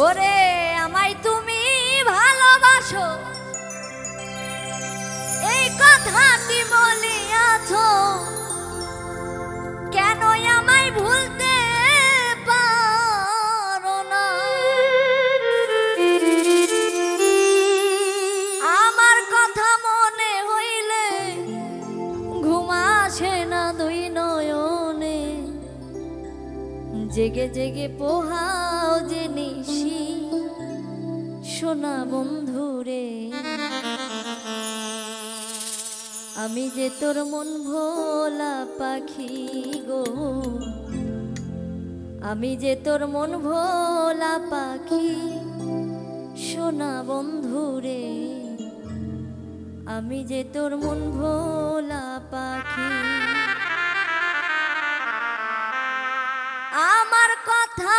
ওরে আমায় তুমি ভালোবাসো। এই কথাটি বলিয়াছ কেন আমায় ভুলতে পারো না? আমার কথা মনে হইলে ঘুম আসে না দুই নয়নে। জেগে জেগে পোহাও সোনা বন্ধুরে আমি যে তোর মন ভোলা পাখি গো। আমি যে তোর মন ভোলা পাখি, সোনা বন্ধুরে আমি যে তোর মন ভোলা পাখি। আমার কথা